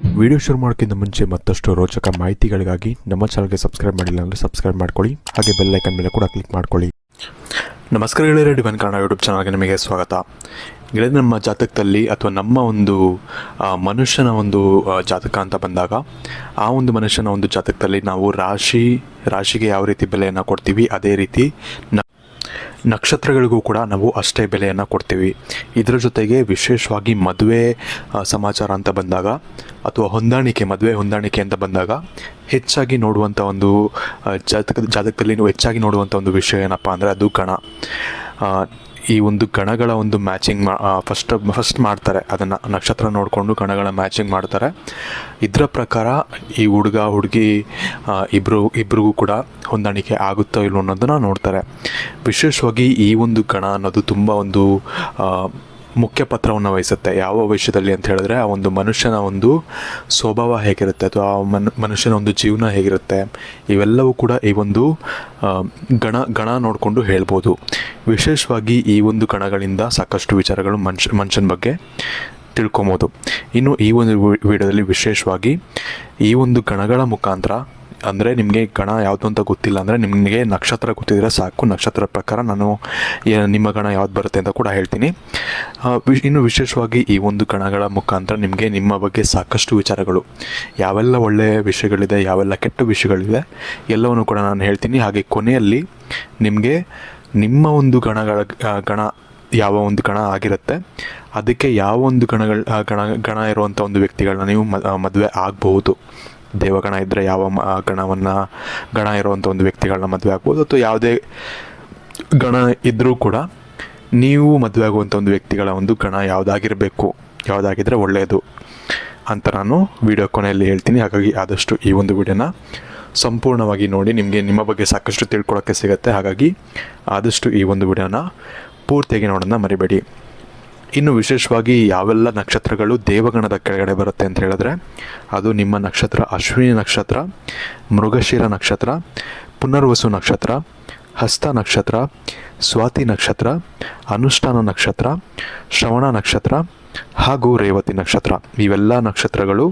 Video ಶುರು ಮಾಡೋಕ್ಕಿಂತ ಮುಂಚೆ ಮತ್ತಷ್ಟು ರೋಚಕ ಮಾಹಿತಿಗಳಿಗಾಗಿ ನಮ್ಮ ಚಾನಲ್ಗೆ ಸಬ್ಸ್ಕ್ರೈಬ್ ಮಾಡಿಲ್ಲ ಅಂದರೆ ಸಬ್ಸ್ಕ್ರೈಬ್ ಮಾಡ್ಕೊಳ್ಳಿ. ಹಾಗೆ ಬೆಲ್ ಐಕನ್ ಮೇಲೆ ಕೂಡ ಕ್ಲಿಕ್ ಮಾಡ್ಕೊಳ್ಳಿ. ನಮಸ್ಕಾರ ಗೆಳೆಯರೇ, ಡಿವನ್ ಕನ್ನಡ ಯೂಟ್ಯೂಬ್ ಚಾನಲ್ಗೆ ನಿಮಗೆ ಸ್ವಾಗತ. ಗೆಳೆಯ ನಮ್ಮ ಜಾತಕದಲ್ಲಿ ಅಥವಾ ನಮ್ಮ ಒಂದು ಮನುಷ್ಯನ ಒಂದು ಜಾತಕ ಅಂತ ಬಂದಾಗ ಆ ಒಂದು ಮನುಷ್ಯನ ಒಂದು ಜಾತಕದಲ್ಲಿ ನಾವು ರಾಶಿ, ರಾಶಿಗೆ ಯಾವ ರೀತಿ ಬೆಲೆಯನ್ನು ಕೊಡ್ತೀವಿ, ಅದೇ ರೀತಿ ನಕ್ಷತ್ರಗಳಿಗೂ ಕೂಡ ನಾವು ಅಷ್ಟೇ ಬೆಲೆಯನ್ನು ಕೊಡ್ತೀವಿ. ಇದರ ಜೊತೆಗೆ ವಿಶೇಷವಾಗಿ ಮದುವೆ ಸಮಾಚಾರ ಅಂತ ಬಂದಾಗ ಅಥವಾ ಹೊಂದಾಣಿಕೆ ಮದುವೆ ಹೊಂದಾಣಿಕೆ ಅಂತ ಬಂದಾಗ ಹೆಚ್ಚಾಗಿ ನೋಡುವಂಥ ಒಂದು ಜಾತಕ ಜಾತಕದ ಜಾತಕದಲ್ಲಿ ಹೆಚ್ಚಾಗಿ ನೋಡುವಂಥ ಒಂದು ವಿಷಯ ಏನಪ್ಪ ಅಂದರೆ ಅದು ಆ, ಈ ಒಂದು ಗಣಗಳ ಒಂದು ಮ್ಯಾಚಿಂಗ್ ಮಾ ಫಸ್ಟ್ ಫಸ್ಟ್ ಮಾಡ್ತಾರೆ. ಅದನ್ನು ನಕ್ಷತ್ರ ನೋಡಿಕೊಂಡು ಕಣಗಳ ಮ್ಯಾಚಿಂಗ್ ಮಾಡ್ತಾರೆ. ಇದರ ಪ್ರಕಾರ ಈ ಹುಡುಗ, ಹುಡುಗಿ ಇಬ್ಬರು ಇಬ್ರಿಗೂ ಕೂಡ ಹೊಂದಾಣಿಕೆ ಆಗುತ್ತೋ ಇಲ್ಲೋ ಅನ್ನೋದನ್ನು ನೋಡ್ತಾರೆ. ವಿಶೇಷವಾಗಿ ಈ ಒಂದು ಗಣ ಅನ್ನೋದು ತುಂಬ ಒಂದು ಮುಖ್ಯ ಪಾತ್ರವನ್ನು ವಹಿಸುತ್ತೆ. ಯಾವ ವಿಷಯದಲ್ಲಿ ಅಂತ ಹೇಳಿದ್ರೆ, ಆ ಒಂದು ಮನುಷ್ಯನ ಒಂದು ಸ್ವಭಾವ ಹೇಗಿರುತ್ತೆ ಅಥವಾ ಆ ಮನ್, ಮನುಷ್ಯನ ಒಂದು ಜೀವನ ಹೇಗಿರುತ್ತೆ, ಇವೆಲ್ಲವೂ ಕೂಡ ಈ ಒಂದು ಗಣ ಗಣ ನೋಡಿಕೊಂಡು ಹೇಳ್ಬೋದು. ವಿಶೇಷವಾಗಿ ಈ ಒಂದು ಗಣಗಳಿಂದ ಸಾಕಷ್ಟು ವಿಚಾರಗಳು ಮನುಷ್ಯ, ಮನುಷ್ಯನ ಬಗ್ಗೆ ತಿಳ್ಕೊಬೋದು. ಇನ್ನು ಈ ಒಂದು ವಿಡಿಯೋದಲ್ಲಿ ವಿಶೇಷವಾಗಿ ಈ ಒಂದು ಗಣಗಳ ಮುಖಾಂತರ ಅಂದರೆ ನಿಮಗೆ ಗಣ ಯಾವುದು ಅಂತ ಗೊತ್ತಿಲ್ಲ ಅಂದರೆ ನಿಮಗೆ ನಕ್ಷತ್ರ ಗೊತ್ತಿದ್ರೆ ಸಾಕು. ನಕ್ಷತ್ರ ಪ್ರಕಾರ ನಾನು ನಿಮ್ಮ ಗಣ ಯಾವ್ದು ಬರುತ್ತೆ ಅಂತ ಕೂಡ ಹೇಳ್ತೀನಿ. ಇನ್ನು ವಿಶೇಷವಾಗಿ ಈ ಒಂದು ಗಣಗಳ ಮುಖಾಂತರ ನಿಮಗೆ ನಿಮ್ಮ ಬಗ್ಗೆ ಸಾಕಷ್ಟು ವಿಚಾರಗಳು. ಯಾವೆಲ್ಲ ಒಳ್ಳೆಯ ವಿಷಯಗಳಿದೆ, ಯಾವೆಲ್ಲ ಕೆಟ್ಟ ವಿಷಯಗಳಿದೆ, ಎಲ್ಲವನ್ನು ಕೂಡ ನಾನು ಹೇಳ್ತೀನಿ. ಹಾಗೆ ಕೊನೆಯಲ್ಲಿ ನಿಮಗೆ ನಿಮ್ಮ ಒಂದು ಗಣಗಳ ಗಣ ಯಾವ ಒಂದು ಗಣ ಆಗಿರುತ್ತೆ, ಅದಕ್ಕೆ ಯಾವ ಒಂದು ಗಣಗಳ ಗಣ ಗಣ ಇರುವಂಥ ಒಂದು ವ್ಯಕ್ತಿಗಳನ್ನ ನೀವು ಮದುವೆ ಆಗಬಹುದು. ದೇವಗಣ ಇದ್ದರೆ ಯಾವ ಮ- ಗಣವನ್ನು ಗಣ ಇರುವಂಥ ಒಂದು ವ್ಯಕ್ತಿಗಳನ್ನ ಮದುವೆ ಆಗ್ಬೋದು. ಅಥವಾ ಯಾವುದೇ ಗಣ ಇದ್ದರೂ ಕೂಡ ನೀವು ಮದುವೆ ಆಗುವಂಥ ಒಂದು ವ್ಯಕ್ತಿಗಳ ಒಂದು ಗಣ ಯಾವುದಾಗಿರಬೇಕು ಯಾವುದಾಗಿದ್ದರೆ ಒಳ್ಳೆಯದು ಅಂತ ನಾನು ವಿಡಿಯೋ ಕೊನೆಯಲ್ಲಿ ಹೇಳ್ತೀನಿ. ಹಾಗಾಗಿ ಆದಷ್ಟು ಈ ಒಂದು ವಿಡಿಯೋನ ಸಂಪೂರ್ಣವಾಗಿ ನೋಡಿ, ನಿಮಗೆ ನಿಮ್ಮ ಬಗ್ಗೆ ಸಾಕಷ್ಟು ತಿಳ್ಕೊಳ್ಳೋಕ್ಕೆ ಸಿಗುತ್ತೆ. ಹಾಗಾಗಿ ಆದಷ್ಟು ಈ ಒಂದು ವಿಡಿಯೋನ ಪೂರ್ತಿಯಾಗಿ ನೋಡೋಣ ಮರಿಬೇಡಿ. ಇನ್ನು ವಿಶೇಷವಾಗಿ ಯಾವೆಲ್ಲ ನಕ್ಷತ್ರಗಳು ದೇವಗಣದ ಕೆಳಗಡೆ ಬರುತ್ತೆ ಅಂತ ಹೇಳಿದ್ರೆ, ಅದು ನಿಮ್ಮ ನಕ್ಷತ್ರ, ಅಶ್ವಿನಿ ನಕ್ಷತ್ರ, ಮೃಗಶಿರ ನಕ್ಷತ್ರ, ಪುನರ್ವಸು ನಕ್ಷತ್ರ, ಹಸ್ತ ನಕ್ಷತ್ರ, ಸ್ವಾತಿ ನಕ್ಷತ್ರ, ಅನುಷ್ಠಾನ ನಕ್ಷತ್ರ, ಶ್ರವಣ ನಕ್ಷತ್ರ ಹಾಗೂ ರೇವತಿ ನಕ್ಷತ್ರ. ಇವೆಲ್ಲ ನಕ್ಷತ್ರಗಳು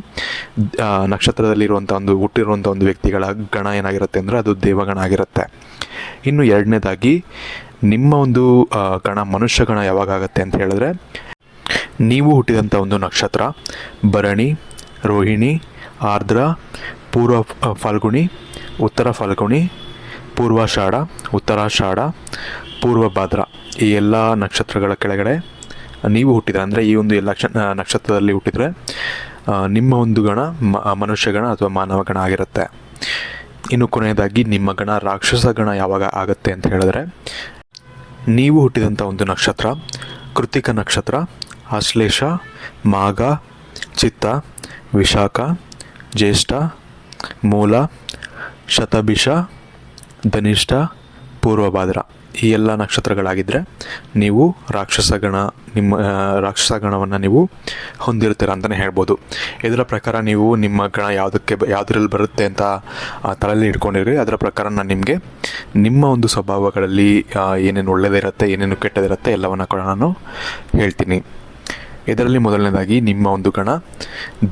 ನಕ್ಷತ್ರದಲ್ಲಿರುವಂಥ ಒಂದು, ಹುಟ್ಟಿರುವಂಥ ಒಂದು ವ್ಯಕ್ತಿಗಳ ಗಣ ಏನಾಗಿರುತ್ತೆ ಅಂದರೆ ಅದು ದೇವಗಣ ಆಗಿರುತ್ತೆ. ಇನ್ನು ಎರಡನೇದಾಗಿ ನಿಮ್ಮ ಒಂದು ಗಣ ಮನುಷ್ಯ ಗಣ ಯಾವಾಗ ಆಗುತ್ತೆ ಅಂತ ಹೇಳಿದ್ರೆ, ನೀವು ಹುಟ್ಟಿದಂಥ ಒಂದು ನಕ್ಷತ್ರ, ಭರಣಿ, ರೋಹಿಣಿ, ಆರ್ದ್ರ, ಪೂರ್ವ ಫಾಲ್ಗುಣಿ, ಉತ್ತರ ಫಾಲ್ಗುಣಿ, ಪೂರ್ವಾಷಾಢ, ಉತ್ತರಾಷಾಢ, ಪೂರ್ವ ಭಾದ್ರ ಈ ಎಲ್ಲ ನಕ್ಷತ್ರಗಳ ಕೆಳಗಡೆ ನೀವು ಹುಟ್ಟಿದ್ರೆ, ಅಂದರೆ ಈ ಒಂದು ಎಲ್ಲ ನಕ್ಷತ್ರದಲ್ಲಿ ಹುಟ್ಟಿದರೆ ನಿಮ್ಮ ಒಂದು ಗಣ ಮನುಷ್ಯ ಗಣ ಅಥವಾ ಮಾನವ ಗಣ ಆಗಿರುತ್ತೆ. ಇನ್ನು ಕೊನೆಯದಾಗಿ ನಿಮ್ಮ ಗಣ ರಾಕ್ಷಸ ಗಣ ಯಾವಾಗ ಆಗುತ್ತೆ ಅಂತ ಹೇಳಿದ್ರೆ ನೀವು ಹುಟ್ಟಿದಂಥ ಒಂದು ನಕ್ಷತ್ರ, ಕೃತಿಕ ನಕ್ಷತ್ರ ಆಶ್ಲೇಷ ಮಾಘ, ಚಿತ್ತ, ವಿಶಾಖ, ಜ್ಯೇಷ್ಠ, ಮೂಲ, ಶತಭಿಷ, ಧನಿಷ್ಠ, ಪೂರ್ವಭಾದ್ರ. ಈ ಎಲ್ಲ ನಕ್ಷತ್ರಗಳಾಗಿದ್ದರೆ ನೀವು ರಾಕ್ಷಸಗಣ ನಿಮ್ಮ ರಾಕ್ಷಸಗಣವನ್ನು ರಾಕ್ಷಸ ಗಣವನ್ನು ನೀವು ಹೊಂದಿರ್ತೀರ ಅಂತಲೇ ಹೇಳ್ಬೋದು. ಇದರ ಪ್ರಕಾರ ನೀವು ನಿಮ್ಮ ಗಣ ಯಾವುದಕ್ಕೆ ಯಾವುದ್ರಲ್ಲಿ ಬರುತ್ತೆ ಅಂತ ತಲೆಯಲ್ಲಿ ಇಟ್ಕೊಂಡಿರಿ. ಅದರ ಪ್ರಕಾರ ನಾನು ನಿಮಗೆ ನಿಮ್ಮ ಒಂದು ಸ್ವಭಾವಗಳಲ್ಲಿ ಏನೇನು ಒಳ್ಳೆಯದಿರುತ್ತೆ ಏನೇನು ಕೆಟ್ಟದಿರುತ್ತೆ ಎಲ್ಲವನ್ನು ಕೂಡ ನಾನು ಹೇಳ್ತೀನಿ. ಇದರಲ್ಲಿ ಮೊದಲನೇದಾಗಿ ನಿಮ್ಮ ಒಂದು ಗಣ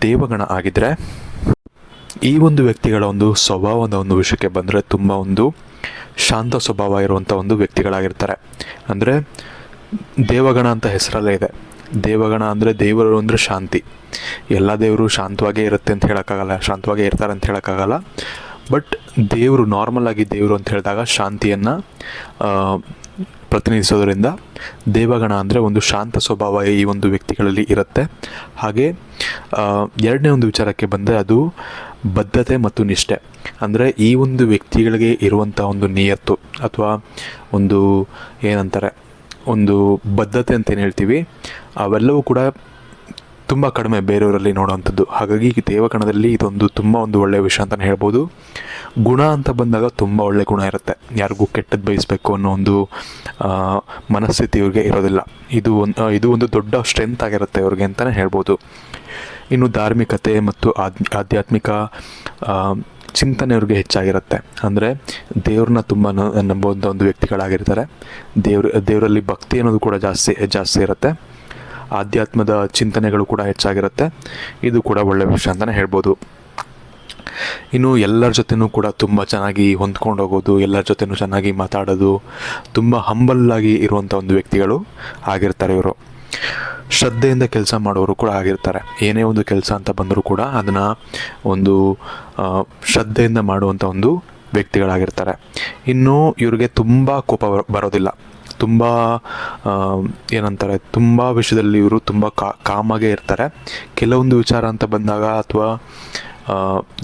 ದೇವಗಣ ಆಗಿದ್ದರೆ ಈ ಒಂದು ವ್ಯಕ್ತಿಗಳ ಒಂದು ಸ್ವಭಾವದ ಒಂದು ವಿಷಯಕ್ಕೆ ಬಂದರೆ ತುಂಬ ಒಂದು ಶಾಂತ ಸ್ವಭಾವ ಇರುವಂಥ ಒಂದು ವ್ಯಕ್ತಿಗಳಾಗಿರ್ತಾರೆ. ಅಂದರೆ ದೇವಗಣ ಅಂತ ಹೆಸರಲ್ಲೇ ಇದೆ. ದೇವಗಣ ಅಂದರೆ ದೇವರು ಅಂದರೆ ಶಾಂತಿ. ಎಲ್ಲ ದೇವರು ಶಾಂತವಾಗೇ ಇರುತ್ತೆ ಅಂತ ಹೇಳೋಕ್ಕಾಗಲ್ಲ, ಶಾಂತವಾಗೇ ಇರ್ತಾರೆ ಅಂತ ಹೇಳೋಕ್ಕಾಗಲ್ಲ. ಬಟ್ ದೇವರು ನಾರ್ಮಲ್ ಆಗಿ ದೇವರು ಅಂತ ಹೇಳಿದಾಗ ಶಾಂತಿಯನ್ನು ಪ್ರತಿನಿಧಿಸೋದ್ರಿಂದ ದೇವಗಣ ಅಂದರೆ ಒಂದು ಶಾಂತ ಸ್ವಭಾವ ಈ ಒಂದು ವ್ಯಕ್ತಿಗಳಲ್ಲಿ ಇರುತ್ತೆ. ಹಾಗೆ ಎರಡನೇ ಒಂದು ವಿಚಾರಕ್ಕೆ ಬಂದರೆ ಅದು ಬದ್ಧತೆ ಮತ್ತು ನಿಷ್ಠೆ. ಅಂದರೆ ಈ ಒಂದು ವ್ಯಕ್ತಿಗಳಿಗೆ ಇರುವಂಥ ಒಂದು ನಿಯತ್ತು ಅಥವಾ ಒಂದು ಏನಂತಾರೆ, ಒಂದು ಬದ್ಧತೆ ಅಂತ ಏನು ಹೇಳ್ತೀವಿ, ಅವೆಲ್ಲವೂ ಕೂಡ ತುಂಬ ಕಡಿಮೆ ಬೇರೆಯವರಲ್ಲಿ ನೋಡುವಂಥದ್ದು. ಹಾಗಾಗಿ ದೇವಕಣದಲ್ಲಿ ಇದೊಂದು ತುಂಬ ಒಂದು ಒಳ್ಳೆಯ ವಿಷಯ ಅಂತಲೇ ಹೇಳ್ಬೋದು. ಗುಣ ಅಂತ ಬಂದಾಗ ತುಂಬ ಒಳ್ಳೆ ಗುಣ ಇರುತ್ತೆ. ಯಾರಿಗೂ ಕೆಟ್ಟದ್ದು ಬಯಸಬೇಕು ಅನ್ನೋ ಒಂದು ಮನಸ್ಥಿತಿ ಇವ್ರಿಗೆ ಇರೋದಿಲ್ಲ. ಇದು ಒಂದು ಇದು ಒಂದು ದೊಡ್ಡ ಸ್ಟ್ರೆಂತ್ ಆಗಿರುತ್ತೆ ಇವ್ರಿಗೆ ಅಂತಲೇ ಹೇಳ್ಬೋದು. ಇನ್ನು ಧಾರ್ಮಿಕತೆ ಮತ್ತು ಆಧ್ಯಾತ್ಮಿಕ ಚಿಂತನೆ ಅವ್ರಿಗೆ ಹೆಚ್ಚಾಗಿರುತ್ತೆ. ಅಂದರೆ ದೇವ್ರನ್ನ ತುಂಬ ನಂಬುವಂಥ ಒಂದು ವ್ಯಕ್ತಿಗಳಾಗಿರ್ತಾರೆ. ದೇವ್ರ, ದೇವರಲ್ಲಿ ಭಕ್ತಿ ಅನ್ನೋದು ಕೂಡ ಜಾಸ್ತಿ ಜಾಸ್ತಿ ಇರುತ್ತೆ. ಆಧ್ಯಾತ್ಮದ ಚಿಂತನೆಗಳು ಕೂಡ ಹೆಚ್ಚಾಗಿರುತ್ತೆ. ಇದು ಕೂಡ ಒಳ್ಳೆಯ ವಿಷಯ ಅಂತಲೇ ಹೇಳ್ಬೋದು. ಇನ್ನು ಎಲ್ಲರ ಜೊತೆನೂ ಕೂಡ ತುಂಬ ಚೆನ್ನಾಗಿ ಹೊಂದ್ಕೊಂಡು ಹೋಗೋದು, ಎಲ್ಲರ ಜೊತೆನೂ ಚೆನ್ನಾಗಿ ಮಾತಾಡೋದು, ತುಂಬ ಹಂಬಲ್ಲಾಗಿ ಇರುವಂಥ ಒಂದು ವ್ಯಕ್ತಿಗಳು ಆಗಿರ್ತಾರೆ ಇವರು. ಶ್ರದ್ಧೆಯಿಂದ ಕೆಲಸ ಮಾಡೋರು ಕೂಡ ಆಗಿರ್ತಾರೆ. ಏನೇ ಒಂದು ಕೆಲಸ ಅಂತ ಬಂದರೂ ಕೂಡ ಅದನ್ನು ಒಂದು ಶ್ರದ್ಧೆಯಿಂದ ಮಾಡುವಂಥ ಒಂದು ವ್ಯಕ್ತಿಗಳಾಗಿರ್ತಾರೆ. ಇನ್ನು ಇವ್ರಿಗೆ ತುಂಬ ಕೋಪ ಬರ- ಬರೋದಿಲ್ಲ. ತುಂಬ ಏನಂತಾರೆ, ತುಂಬ ವಿಷಯದಲ್ಲಿ ಇವರು ತುಂಬ ಕಾ, ಕಾಮಾಗೇ ಇರ್ತಾರೆ. ಕೆಲವೊಂದು ವಿಚಾರ ಅಂತ ಬಂದಾಗ ಅಥವಾ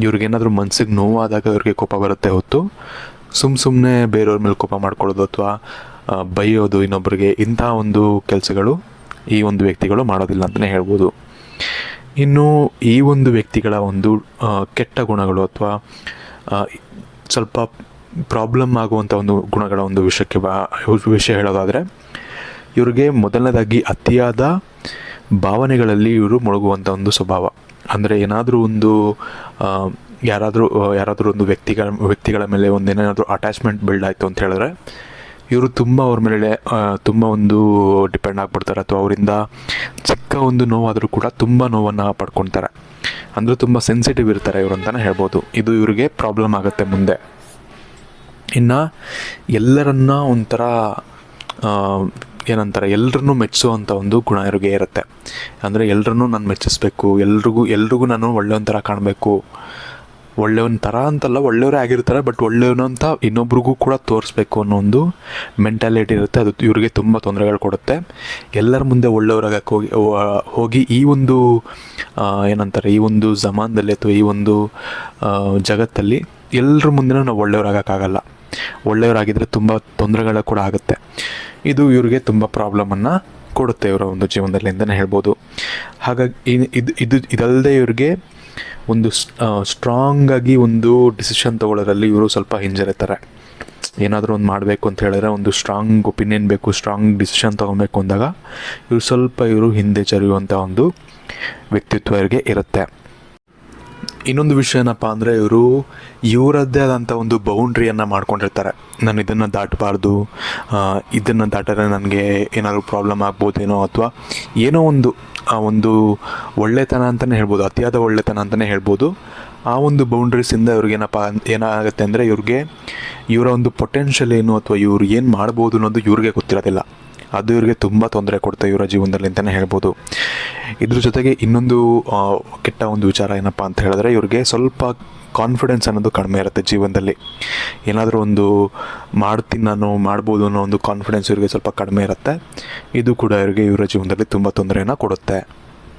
ಇವ್ರಿಗೇನಾದರೂ ಮನಸ್ಸಿಗೆ ನೋವಾದಾಗ ಇವ್ರಿಗೆ ಕೋಪ ಬರುತ್ತೆ ಹೊತ್ತು ಸುಮ್ಮ ಸುಮ್ಮನೆ ಬೇರೆಯವ್ರ ಮೇಲೆ ಕೋಪ ಮಾಡ್ಕೊಳ್ಳೋದು ಅಥವಾ ಬೈಯೋದು ಇನ್ನೊಬ್ಬರಿಗೆ ಇಂಥ ಒಂದು ಕೆಲಸಗಳು ಈ ಒಂದು ವ್ಯಕ್ತಿಗಳು ಮಾಡೋದಿಲ್ಲ ಅಂತಲೇ ಹೇಳ್ಬೋದು. ಇನ್ನು ಈ ಒಂದು ವ್ಯಕ್ತಿಗಳ ಒಂದು ಕೆಟ್ಟ ಗುಣಗಳು ಅಥವಾ ಸ್ವಲ್ಪ ಪ್ರಾಬ್ಲಮ್ ಆಗುವಂಥ ಒಂದು ಗುಣಗಳ ಒಂದು ವಿಷಯಕ್ಕೆ ಬಾ, ವಿಷಯ ಹೇಳೋದಾದರೆ, ಇವ್ರಿಗೆ ಮೊದಲನೇದಾಗಿ ಅತಿಯಾದ ಭಾವನೆಗಳಲ್ಲಿ ಇವರು ಮುಳುಗುವಂಥ ಒಂದು ಸ್ವಭಾವ. ಅಂದರೆ ಏನಾದರೂ ಒಂದು ಯಾರಾದರೂ ಯಾರಾದರೂ ಒಂದು ವ್ಯಕ್ತಿಗಳ ವ್ಯಕ್ತಿಗಳ ಮೇಲೆ ಒಂದು ಏನಾದರೂ ಅಟ್ಯಾಚ್ಮೆಂಟ್ ಬಿಲ್ಡ್ ಆಯಿತು ಅಂತ ಹೇಳಿದ್ರೆ ಇವರು ತುಂಬ ಅವ್ರ ಮೇಲೆ ತುಂಬ ಒಂದು ಡಿಪೆಂಡ್ ಆಗಿಬಿಡ್ತಾರೆ. ಅಥವಾ ಅವರಿಂದ ಚಿಕ್ಕ ಒಂದು ನೋವಾದರೂ ಕೂಡ ತುಂಬ ನೋವನ್ನು ಪಡ್ಕೊತಾರೆ. ಅಂದರೆ ತುಂಬ ಸೆನ್ಸಿಟಿವ್ ಇರ್ತಾರೆ ಇವರು ಅಂತಲೇ ಹೇಳ್ಬೋದು. ಇದು ಇವರಿಗೆ ಪ್ರಾಬ್ಲಮ್ ಆಗುತ್ತೆ ಮುಂದೆ. ಇನ್ನು ಎಲ್ಲರನ್ನ ಒಂಥರ ಏನಂತಾರೆ ಎಲ್ಲರನ್ನೂ ಮೆಚ್ಚಿಸುವಂಥ ಒಂದು ಗುಣ ಇವ್ರಿಗೆ ಇರುತ್ತೆ. ಅಂದರೆ ಎಲ್ಲರನ್ನೂ ನಾನು ಮೆಚ್ಚಿಸ್ಬೇಕು, ಎಲ್ರಿಗೂ ಎಲ್ರಿಗೂ ನಾನು ಒಳ್ಳೆಯೊಂಥರ ಕಾಣಬೇಕು. ಒಳ್ಳೆಯವನ ಥರ ಅಂತಲ್ಲ, ಒಳ್ಳೆಯವರೇ ಆಗಿರ್ತಾರೆ ಬಟ್ ಒಳ್ಳೆಯವನು ಅಂತ ಇನ್ನೊಬ್ರಿಗೂ ಕೂಡ ತೋರಿಸ್ಬೇಕು ಅನ್ನೋ ಒಂದು ಮೆಂಟಾಲಿಟಿ ಇರುತ್ತೆ. ಅದು ಇವ್ರಿಗೆ ತುಂಬ ತೊಂದರೆಗಳು ಕೊಡುತ್ತೆ. ಎಲ್ಲರ ಮುಂದೆ ಒಳ್ಳೆಯವರಾಗಕ್ಕೆ ಹೋಗಿ ಹೋಗಿ ಈ ಒಂದು ಏನಂತಾರೆ, ಈ ಒಂದು ಜಮಾನದಲ್ಲಿ ಅಥವಾ ಈ ಒಂದು ಜಗತ್ತಲ್ಲಿ ಎಲ್ಲರ ಮುಂದೆ ನಾವು ಒಳ್ಳೆಯವರಾಗಕ್ಕಾಗಲ್ಲ. ಒಳ್ಳೆಯವರಾಗಿದ್ದರೆ ತುಂಬ ತೊಂದರೆಗಳು ಕೂಡ ಆಗುತ್ತೆ. ಇದು ಇವ್ರಿಗೆ ತುಂಬ ಪ್ರಾಬ್ಲಮನ್ನು ಕೊಡುತ್ತೆ ಇವರ ಒಂದು ಜೀವನದಲ್ಲಿ ಅಂತಲೇ ಹೇಳ್ಬೋದು. ಹಾಗಾಗಿ ಇದು ಇದು ಇದಲ್ಲದೆ ಇವ್ರಿಗೆ ಒಂದು ಸ್ಟ್ರಾಂಗ್ ಆಗಿ ಒಂದು ಡಿಸಿಷನ್ ತಗೊಳ್ಳೋದ್ರಲ್ಲಿ ಇವರು ಸ್ವಲ್ಪ ಹಿಂಜರಿತಾರೆ. ಏನಾದರೂ ಒಂದು ಮಾಡಬೇಕು ಅಂತ ಹೇಳಿದ್ರೆ ಒಂದು ಸ್ಟ್ರಾಂಗ್ ಒಪಿನಿಯನ್ ಬೇಕು ಸ್ಟ್ರಾಂಗ್ ಡಿಸಿಷನ್ ತೊಗೊಬೇಕು ಅಂದಾಗ ಇವರು ಸ್ವಲ್ಪ ಇವರು ಹಿಂದೆ ಜರಿಯುವಂಥ ಒಂದು ವ್ಯಕ್ತಿತ್ವ ಇರುತ್ತೆ. ಇನ್ನೊಂದು ವಿಷಯ ಏನಪ್ಪ ಅಂದರೆ ಇವರು ಇವರದ್ದೇ ಆದಂಥ ಒಂದು ಬೌಂಡ್ರಿಯನ್ನು ಮಾಡ್ಕೊಂಡಿರ್ತಾರೆ. ನಾನು ಇದನ್ನು ದಾಟಬಾರ್ದು ಇದನ್ನು ದಾಟಿದ್ರೆ ನನಗೆ ಏನಾದರೂ ಪ್ರಾಬ್ಲಮ್ ಆಗ್ಬೋದೇನೋ ಅಥವಾ ಏನೋ ಒಂದು, ಆ ಒಂದು ಒಳ್ಳೆತನ ಅಂತಲೇ ಹೇಳ್ಬೋದು, ಅತಿಯಾದ ಒಳ್ಳೆತನ ಅಂತಲೇ ಹೇಳ್ಬೋದು. ಆ ಒಂದು ಬೌಂಡ್ರೀಸಿಂದ ಇವ್ರಿಗೆ ಏನಪ್ಪ ಏನಾಗುತ್ತೆ ಅಂದರೆ ಇವ್ರಿಗೆ ಇವರ ಒಂದು ಪೊಟೆನ್ಷಿಯಲ್ ಏನು ಅಥವಾ ಇವ್ರು ಏನು ಮಾಡ್ಬೋದು ಅನ್ನೋದು ಇವ್ರಿಗೆ ಗೊತ್ತಿರೋದಿಲ್ಲ. ಅದು ಇವ್ರಿಗೆ ತುಂಬ ತೊಂದರೆ ಕೊಡ್ತಾ ಇವರ ಜೀವನದಲ್ಲಿ ಅಂತಲೇ ಹೇಳ್ಬೋದು. ಇದ್ರ ಜೊತೆಗೆ ಇನ್ನೊಂದು ಕೆಟ್ಟ ಒಂದು ವಿಚಾರ ಏನಪ್ಪ ಅಂತ ಹೇಳಿದ್ರೆ ಇವ್ರಿಗೆ ಸ್ವಲ್ಪ ಕಾನ್ಫಿಡೆನ್ಸ್ ಅನ್ನೋದು ಕಡಿಮೆ ಇರುತ್ತೆ ಜೀವನದಲ್ಲಿ. ಏನಾದರೂ ಒಂದು ಮಾಡ್ತೀನಿ ನಾನು, ಮಾಡ್ಬೋದು ಅನ್ನೋ ಒಂದು ಕಾನ್ಫಿಡೆನ್ಸ್ ಇವರಿಗೆ ಸ್ವಲ್ಪ ಕಡಿಮೆ ಇರುತ್ತೆ. ಇದು ಕೂಡ ಇವರಿಗೆ ಇವರ ಜೀವನದಲ್ಲಿ ತುಂಬ ತೊಂದರೆಯನ್ನು ಕೊಡುತ್ತೆ.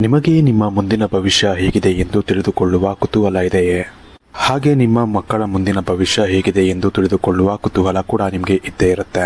ನಿಮಗೆ ನಿಮ್ಮ ಮುಂದಿನ ಭವಿಷ್ಯ ಹೇಗಿದೆ ಎಂದು ತಿಳಿದುಕೊಳ್ಳುವ ಕುತೂಹಲ ಇದೆಯೇ? ಹಾಗೆ ನಿಮ್ಮ ಮಕ್ಕಳ ಮುಂದಿನ ಭವಿಷ್ಯ ಹೇಗಿದೆ ಎಂದು ತಿಳಿದುಕೊಳ್ಳುವ ಕುತೂಹಲ ಕೂಡ ನಿಮಗೆ ಇದ್ದೇ ಇರುತ್ತೆ.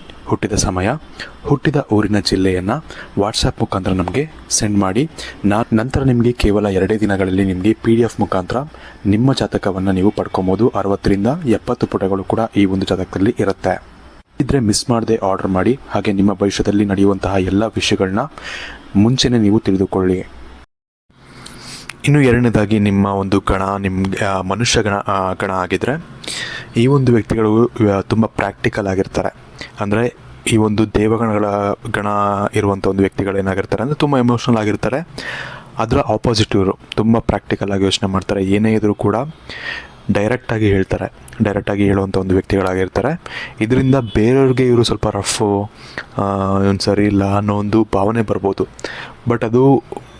ಹುಟ್ಟಿದ ಸಮಯ, ಹುಟ್ಟಿದ ಊರಿನ ಜಿಲ್ಲೆಯನ್ನು ವಾಟ್ಸಪ್ ಮುಖಾಂತರ ನಮಗೆ ಸೆಂಡ್ ಮಾಡಿ. ನಾ, ನಂತರ ನಿಮಗೆ ಕೇವಲ ಎರಡೇ ದಿನಗಳಲ್ಲಿ ನಿಮಗೆ ಪಿ ಡಿ ಎಫ್ ಮುಖಾಂತರ ನಿಮ್ಮ ಜಾತಕವನ್ನು ನೀವು ಪಡ್ಕೊಬೋದು. ಅರವತ್ತರಿಂದ ಎಪ್ಪತ್ತು ಪುಟಗಳು ಕೂಡ ಈ ಒಂದು ಜಾತಕದಲ್ಲಿ ಇರುತ್ತೆ. ಇದ್ರೆ ಮಿಸ್ ಮಾಡದೆ ಆರ್ಡರ್ ಮಾಡಿ, ಹಾಗೆ ನಿಮ್ಮ ಭವಿಷ್ಯದಲ್ಲಿ ನಡೆಯುವಂತಹ ಎಲ್ಲ ವಿಷಯಗಳನ್ನ ಮುಂಚೆನೇ ನೀವು ತಿಳಿದುಕೊಳ್ಳಿ. ಇನ್ನು ಎರಡನೇದಾಗಿ ನಿಮ್ಮ ಒಂದು ಗಣ ನಿಮ್ಮ ಮನುಷ್ಯ ಗಣ ಗಣ ಆಗಿದ್ರೆ ಈ ಒಂದು ವ್ಯಕ್ತಿಗಳು ತುಂಬ ಪ್ರಾಕ್ಟಿಕಲ್ ಆಗಿರ್ತಾರೆ. ಅಂದರೆ ಈ ಒಂದು ದೇವಗಣಗಳ ಗಣ ಇರುವಂಥ ಒಂದು ವ್ಯಕ್ತಿಗಳು ಏನಾಗಿರ್ತಾರೆ ಅಂದರೆ ತುಂಬ ಎಮೋಷ್ನಲ್ ಆಗಿರ್ತಾರೆ. ಅದರ ಆಪೋಸಿಟ್ ಇವರು. ತುಂಬ ಪ್ರಾಕ್ಟಿಕಲ್ ಆಗಿ ಯೋಚನೆ ಮಾಡ್ತಾರೆ. ಏನೇ ಇದ್ದರೂ ಕೂಡ ಡೈರೆಕ್ಟಾಗಿ ಹೇಳ್ತಾರೆ. ಡೈರೆಕ್ಟಾಗಿ ಹೇಳುವಂಥ ಒಂದು ವ್ಯಕ್ತಿಗಳಾಗಿರ್ತಾರೆ. ಇದರಿಂದ ಬೇರೆಯವ್ರಿಗೆ ಇವರು ಸ್ವಲ್ಪ ರಫು ಒಂದು ಸರಿ ಇಲ್ಲ ಅನ್ನೋ ಒಂದು ಭಾವನೆ ಬರ್ಬೋದು. ಬಟ್ ಅದು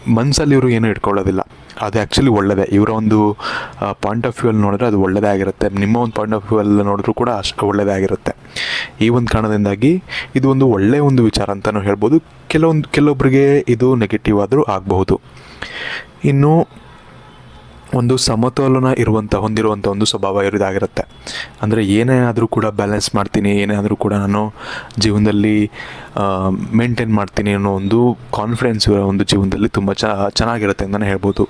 ಮನಸ್ಸಲ್ಲಿ ಇವರು ಏನೂ ಇಟ್ಕೊಳ್ಳೋದಿಲ್ಲ. ಅದು ಆ್ಯಕ್ಚುಲಿ ಒಳ್ಳೆಯದೇ ಇವರ ಒಂದು ಪಾಯಿಂಟ್ ಆಫ್ ವ್ಯೂ ಅಲ್ಲಿ ನೋಡಿದ್ರೆ ಅದು ಒಳ್ಳೆಯದೇ ಆಗಿರುತ್ತೆ. ನಿಮ್ಮ ಒಂದು ಪಾಯಿಂಟ್ ಆಫ್ ವ್ಯೂ ಅಲ್ಲಿ ನೋಡಿದ್ರು ಕೂಡ ಅಷ್ಟು ಒಳ್ಳೆಯದೇ ಆಗಿರುತ್ತೆ. ಈ ಒಂದು ಕಾರಣದಿಂದಾಗಿ ಇದು ಒಂದು ಒಳ್ಳೆಯ ಒಂದು ವಿಚಾರ ಅಂತಲೂ ಹೇಳ್ಬೋದು. ಕೆಲವೊಂದು ಕೆಲವೊಬ್ಬರಿಗೆ ಇದು ನೆಗೆಟಿವ್ ಆದರೂ ಆಗಬಹುದು. ಇನ್ನು ಒಂದು ಸಮತೋಲನ ಇರುವಂಥ ಹೊಂದಿರುವಂಥ ಒಂದು ಸ್ವಭಾವ ಇರೋದಾಗಿರುತ್ತೆ ಅಂದರೆ ಏನೇ ಆದರೂ ಕೂಡ ಬ್ಯಾಲೆನ್ಸ್ ಮಾಡ್ತೀನಿ, ಏನೇ ಆದರೂ ಕೂಡ ನಾನು ಜೀವನದಲ್ಲಿ ಮೇಂಟೈನ್ ಮಾಡ್ತೀನಿ ಅನ್ನೋ ಒಂದು ಕಾನ್ಫಿಡೆನ್ಸ್ ಇರೋ ಒಂದು ಜೀವನದಲ್ಲಿ ತುಂಬ ಚ, ಚೆನ್ನಾಗಿರುತ್ತೆ ಅಂತಲೇ ಹೇಳ್ಬೋದು.